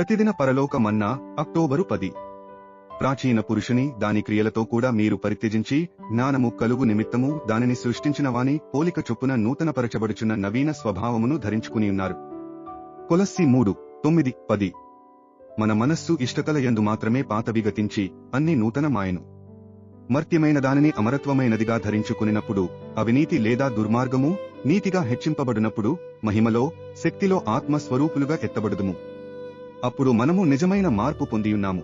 ప్రతిదిన పరలోకమన్నా October పది. ప్రాచీన పురుషుని దాని క్రియలతో కూడా మీరు పరిత్యజించి జ్ఞానము కలుగు నిమిత్తము దానిని సృష్టించిన వాని పోలిక చొప్పున నూతనపరచబడుచున్న నవీన స్వభావమును ధరించుకుని ఉన్నారు. కొలస్సి మూడు తొమ్మిది పది. మన మనస్సు ఇష్టతల యందు మాత్రమే పాతవి గతించి అన్ని నూతన మాయను మర్త్యమైన దానిని అమరత్వమైనదిగా ధరించుకునినప్పుడు అవినీతి లేదా దుర్మార్గము నీతిగా హెచ్చింపబడినప్పుడు మహిమలో శక్తిలో ఆత్మ స్వరూపులుగా ఎత్తబడుదుము. అప్పుడు మనము నిజమైన మార్పు పొందియున్నాము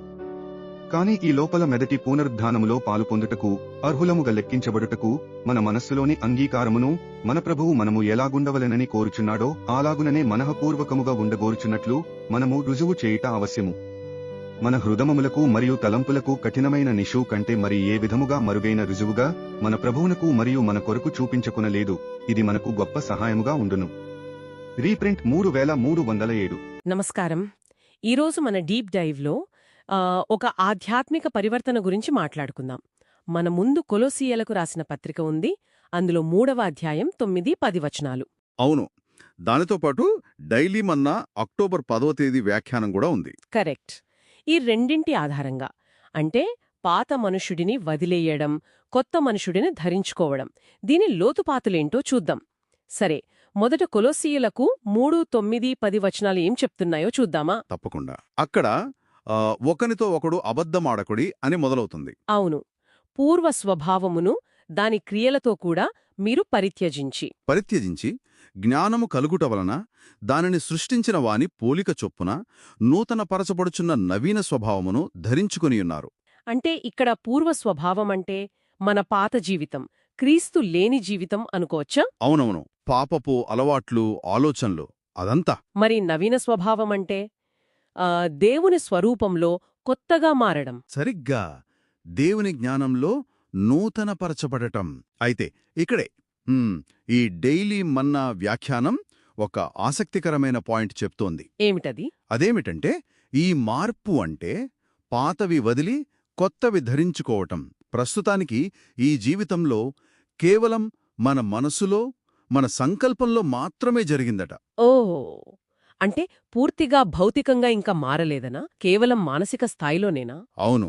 కాని ఈ లోపల మెదటి పునరుద్ధానములో పాలు పొందుటకు అర్హులముగా లెక్కించబడుటకు మన మనస్సులోని అంగీకారమును మన ప్రభువు మనము ఎలాగుండవలెనని కోరుచున్నాడో అలాగుననే మనఃపూర్వకముగా ఉండగోరుచున్నట్లు మనము రుజువు చేయుట అవశ్యము. మన హృదమములకు మరియు తలంపులకు కఠినమైన నిషు కంటే మరి ఏ విధముగా మరుగైన రుజువుగా మన ప్రభువునకు మరియు మన కొరకు చూపించకునలేదు. ఇది మనకు గొప్ప సహాయముగా ఉండును. రీప్రింట్ మూడు వేల మూడు వందల ఏడు. నమస్కారం. ఈరోజు మన డీప్ డైవ్లో ఒక ఆధ్యాత్మిక పరివర్తన గురించి మాట్లాడుకుందాం. మన ముందు కొలోసియలకు రాసిన పత్రిక ఉంది. అందులో మూడవ అధ్యాయం తొమ్మిది పది వచనాలు. అవును. దానితో పాటు డైలీ మన్నా అక్టోబర్ పదవ తేదీ వ్యాఖ్యానం కూడా ఉంది. కరెక్ట్. ఈ రెండింటి ఆధారంగా. అంటే పాత మనుషుడిని వదిలేయడం కొత్త మనుషుడిని ధరించుకోవడం. దీని లోతుపాతులేంటో చూద్దాం. సరే మొదట కొలోసీయులకు మూడు తొమ్మిది పది వచనాలు ఏం చెప్తున్నాయో చూద్దామా? తప్పకుండా. అక్కడ ఒకనితో ఒకడు అబద్ధమాడకుడి అని మొదలవుతుంది. అవును. పూర్వ స్వభావమును దాని క్రియలతో కూడా మీరు పరిత్యజించి. పరిత్యజించి జ్ఞానము కలుగుట వలన దానిని సృష్టించిన వాని పోలిక చొప్పున నూతన పరచబడుచున్న నవీన స్వభావమును ధరించుకునియున్నారు. అంటే ఇక్కడ పూర్వ స్వభావం అంటే మన పాత జీవితం. క్రీస్తు లేని జీవితం అనుకోవచ్చా? అవునవును. పాపపు అలవాట్లు ఆలోచనలు అదంతా. మరి నవీన స్వభావం అంటే ఆ, దేవుని స్వరూపంలో కొత్తగా మారడం. సరిగ్గా. దేవుని జ్ఞానంలో నూతనపరచబడటం. అయితే ఇక్కడే. ఈ డైలీ మన్నా వ్యాఖ్యానం ఒక ఆసక్తికరమైన పాయింట్ చెప్తోంది. ఏమిటది? అదేమిటంటే ఈ మార్పు అంటే పాతవి వదిలి కొత్తవి ధరించుకోవటం. ప్రస్తుతానికి ఈ జీవితంలో కేవలం మన మనసులో మన సంకల్పంలో మాత్రమే జరిగిందట. ఓ అంటే పూర్తిగా భౌతికంగా ఇంకా మారలేదనా? కేవలం మానసిక స్థాయిలోనేనా? అవును.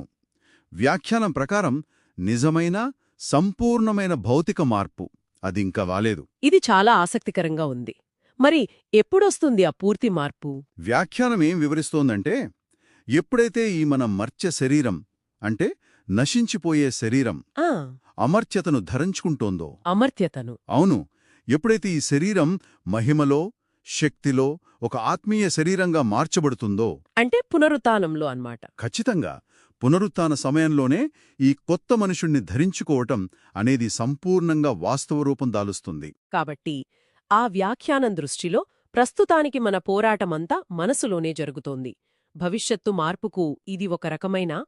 వ్యాఖ్యానం ప్రకారం నిజమైన సంపూర్ణమైన భౌతిక మార్పు అదింక వాలేదు. ఇది చాలా ఆసక్తికరంగా ఉంది. మరి ఎప్పుడొస్తుంది ఆ పూర్తి మార్పు? వ్యాఖ్యానం ఏం వివరిస్తోందంటే ఎప్పుడైతే ఈ మన మర్త్య శరీరం అంటే నశించిపోయే శరీరం ఆ! అమర్త్యతను ధరించుకుంటోందో? అమర్త్యతను. అవును. ఎప్పుడైతే ఈ శరీరం మహిమలో శక్తిలో ఒక ఆత్మీయ శరీరంగా మార్చబడుతుందో? అంటే పునరుత్నంలో అన్నమాట. ఖచ్చితంగా. పునరుత్థాన సమయంలోనే ఈ కొత్త మనుషుణ్ణి ధరించుకోవటం అనేది సంపూర్ణంగా వాస్తవ రూపం దాలుస్తుంది. కాబట్టి ఆ వ్యాఖ్యానం దృష్టిలో ప్రస్తుతానికి మన పోరాటమంతా మనసులోనే జరుగుతోంది. భవిష్యత్తు మార్పుకు ఇది ఒక రకమైన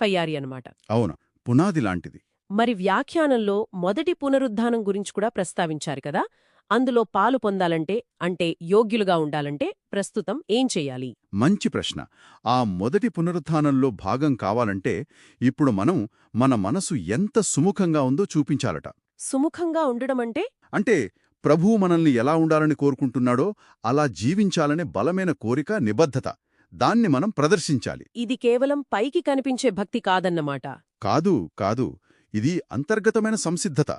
ఫయ్యారి అన్నమాట. అవును. పునాది లాంటిది. మరి వ్యాఖ్యానంలో మొదటి పునరుద్ధానం గురించి కూడా ప్రస్తావించారు కదా? అందులో పాలు పొందాలంటే అంటే యోగ్యులుగా ఉండాలంటే ప్రస్తుతం ఏం చెయ్యాలి మంచి ప్రశ్న. ఆ మొదటి పునరుత్థానంలో భాగం కావాలంటే ఇప్పుడు మనం మన మనసు ఎంత సుముఖంగా ఉందో చూపించాలట. సుముఖంగా ఉండడమంటే అంటే ప్రభువు మనల్ని ఎలా ఉండాలని కోరుకుంటున్నాడో అలా జీవించాలనే బలమైన కోరిక నిబద్ధత. దాన్ని మనం ప్రదర్శించాలి. ఇది కేవలం పైకి కనిపించే భక్తి కాదన్నమాట. కాదు కాదు. ఇది అంతర్గతమైన సంసిద్ధత.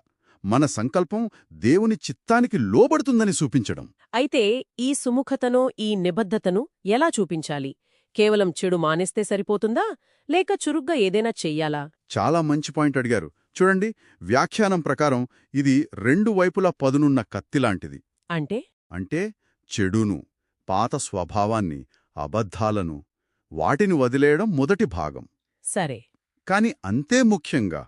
మన సంకల్పం దేవుని చిత్తానికి లోబడుతుందని చూపించడం. అయితే ఈ సుముఖతను ఈ నిబద్ధతను ఎలా చూపించాలి? కేవలం చెడు మానేస్తే సరిపోతుందా? లేక చురుగ్గా ఏదైనా చెయ్యాలా? చాలా మంచి పాయింట్ అడిగారు. చూడండి వ్యాఖ్యానం ప్రకారం ఇది రెండు వైపులా పదునున్న కత్తిలాంటిది అంటే? అంటే చెడును పాత స్వభావాన్ని అబద్ధాలను వాటిని వదిలేయడం మొదటి భాగం. సరే. కాని అంతే ముఖ్యంగా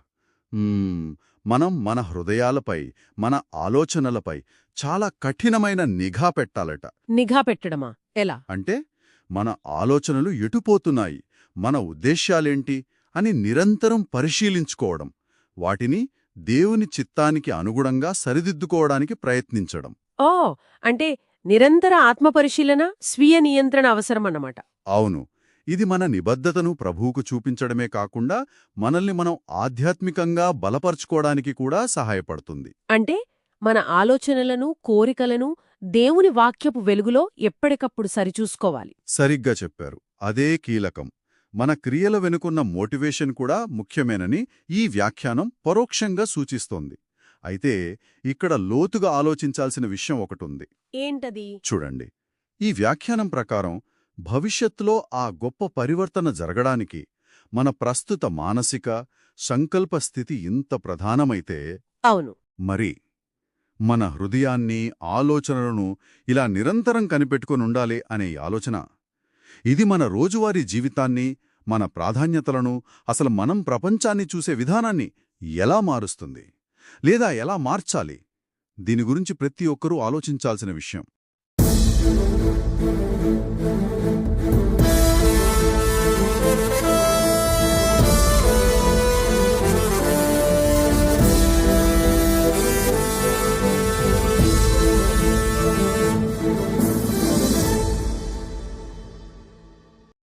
మనం మన హృదయాలపై మన ఆలోచనలపై చాలా కఠినమైన నిఘా పెట్టాలట. నిఘా పెట్టడమా? ఎలా? అంటే మన ఆలోచనలు ఎటుపోతున్నాయి మన ఉద్దేశ్యాలేంటి అని నిరంతరం పరిశీలించుకోవడం వాటిని దేవుని చిత్తానికి అనుగుణంగా సరిదిద్దుకోవడానికి ప్రయత్నించడం. ఓ అంటే నిరంతర ఆత్మపరిశీలన స్వీయ నియంత్రణ అవసరమన్నమాట. అవును. ఇది మన నిబద్ధతను ప్రభువుకు చూపించడమే కాకుండా మనల్ని మనం ఆధ్యాత్మికంగా బలపరుచుకోవడానికి కూడా సహాయపడుతుంది. అంటే మన ఆలోచనలను కోరికలను దేవుని వాక్యపు వెలుగులో ఎప్పటికప్పుడు సరిచూసుకోవాలి. సరిగ్గా చెప్పారు. అదే కీలకం. మన క్రియల వెనుకున్న మోటివేషన్ కూడా ముఖ్యమేనని ఈ వ్యాఖ్యానం పరోక్షంగా సూచిస్తోంది. అయితే ఇక్కడ లోతుగా ఆలోచించాల్సిన విషయం ఒకటుంది. ఏంటది? చూడండి. ఈ వ్యాఖ్యానం ప్రకారం భవిష్యత్తులో ఆ గొప్ప పరివర్తన జరగడానికి మన ప్రస్తుత మానసిక సంకల్ప స్థితి ఇంత ప్రధానమైతే అవును. మరి మన హృదయాన్ని ఆలోచనలను ఇలా నిరంతరం కనిపెట్టుకుని ఉండాలి అనే ఆలోచన ఇది మన రోజువారీ జీవితాన్ని మన ప్రాధాన్యతలను అసలు మనం ప్రపంచాన్ని చూసే విధానాన్ని ఎలా మారుస్తుంది? లేదా ఎలా మార్చాలి? దీని గురించి ప్రతి ఒక్కరూ ఆలోచించాల్సిన విషయం.